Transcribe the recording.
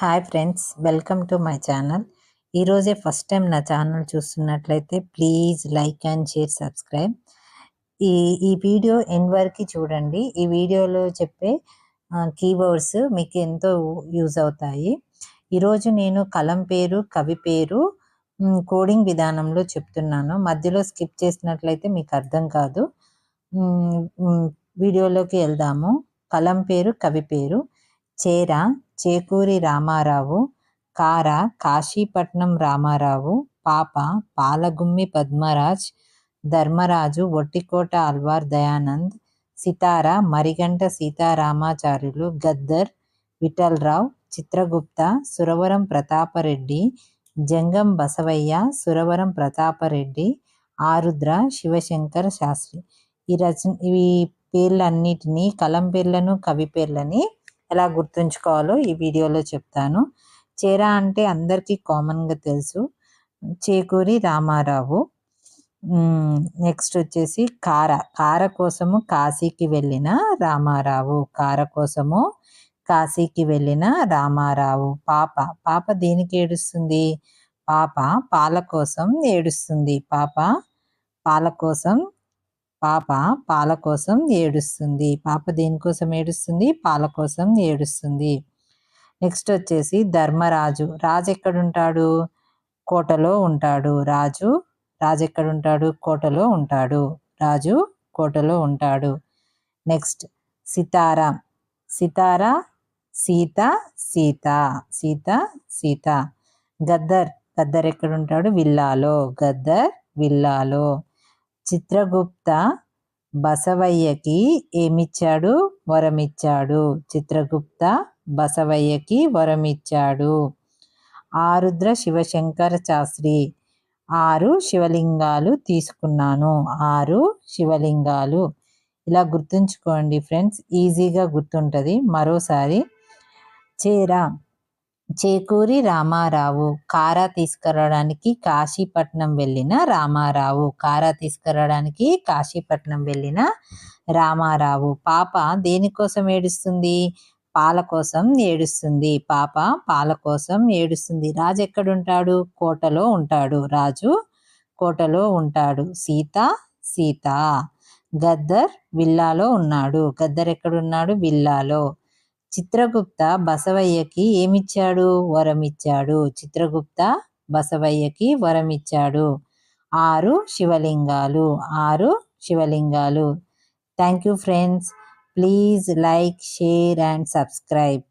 Hi friends welcome to my channel ఈరోజే first time నా channel చూస్తున్నట్లయితే please like and share subscribe ఈ ఈ వీడియో ఎండ్ వరకు చూడండి. ఈ వీడియోలో చెప్పే కీవర్డ్స్ మీకు ఎంతో యూజ్ అవుతాయి. ఈరోజు నేను కలం పేరు కవి పేరు కోడింగ్ విధానంలో చెప్తున్నాను. మధ్యలో స్కిప్ చేసినట్లయితే మీకు అర్థం కాదు. వీడియోలోకి వెళ్దాము. కలం పేరు కవి పేరు. చేర చేకూరి రామారావు కార కాశీపట్నం రామారావు పాప పాలగుమ్మి పద్మరాజ్ ధర్మరాజు ఒట్టికోట అల్వార్ దయానంద్ సితార మరిగంట సీతారామాచార్యులు గద్దర్ విఠలరావు చిత్రగుప్త సురవరం ప్రతాపరెడ్డి జంగం బసవయ్య సురవరం ప్రతాపరెడ్డి ఆరుద్ర శివశంకర్ శాస్త్రి. ఈ రచన ఈ పేర్లన్నిటినీ కలం పేర్లను కవి పేర్లని ఎలా గుర్తుంచుకోవాలో ఈ వీడియోలో చెప్తాను. చేరా అంటే అందరికీ కామన్గా తెలుసు. చేకూరి రామారావు. నెక్స్ట్ వచ్చేసి కార. కార కోసము కాశీకి వెళ్ళిన రామారావు. కార కోసము కాశీకి వెళ్ళిన రామారావు. పాప. పాప దేనికి ఏడుస్తుంది? పాప పాల కోసం ఏడుస్తుంది. పాప పాల కోసం పాప పాల కోసం ఏడుస్తుంది. పాప దేనికోసం ఏడుస్తుంది? పాల కోసం ఏడుస్తుంది. నెక్స్ట్ వచ్చేసి ధర్మరాజు. రాజు ఎక్కడుంటాడు? కోటలో ఉంటాడు. రాజు రాజు ఎక్కడుంటాడు? కోటలో ఉంటాడు. రాజు కోటలో ఉంటాడు. నెక్స్ట్ సితార. సితార సీత సీత. సీత సీత. గద్దర్. గద్దర్ ఎక్కడుంటాడు? విల్లాలో. గద్దర్ విల్లాలో. చిత్రగుప్త బసవయ్యకి ఏమిచ్చాడు? వరమిచ్చాడు. చిత్రగుప్త బసవయ్యకి వరమిచ్చాడు. ఆరుద్ర శివశంకర శాస్త్రి. ఆరు శివలింగాలు తీసుకున్నాను. ఆరు శివలింగాలు. ఇలా గుర్తుంచుకోండి ఫ్రెండ్స్. ఈజీగా గుర్తుంటుంది. మరోసారి చేరా. చేకూరి రామారావు. కారా తీసుకురావడానికి కాశీపట్నం వెళ్ళిన రామారావు. కారా తీసుకురావడానికి కాశీపట్నం వెళ్ళిన రామారావు. పాప దేనికోసం ఏడుస్తుంది? పాల కోసం ఏడుస్తుంది. పాప పాల కోసం ఏడుస్తుంది. రాజు ఎక్కడుంటాడు? కోటలో ఉంటాడు. రాజు కోటలో ఉంటాడు. సీత సీత. గద్దర్ విల్లాలో ఉన్నాడు. గద్దర్ ఎక్కడున్నాడు? విల్లాలో. చిత్రగుప్త బసవయ్యకి ఏమిచ్చాడు? వరమిచ్చాడు. చిత్రగుప్త బసవయ్యకి వరమిచ్చాడు. ఆరు శివలింగాలు. ఆరు శివలింగాలు. Thank you friends please like share and subscribe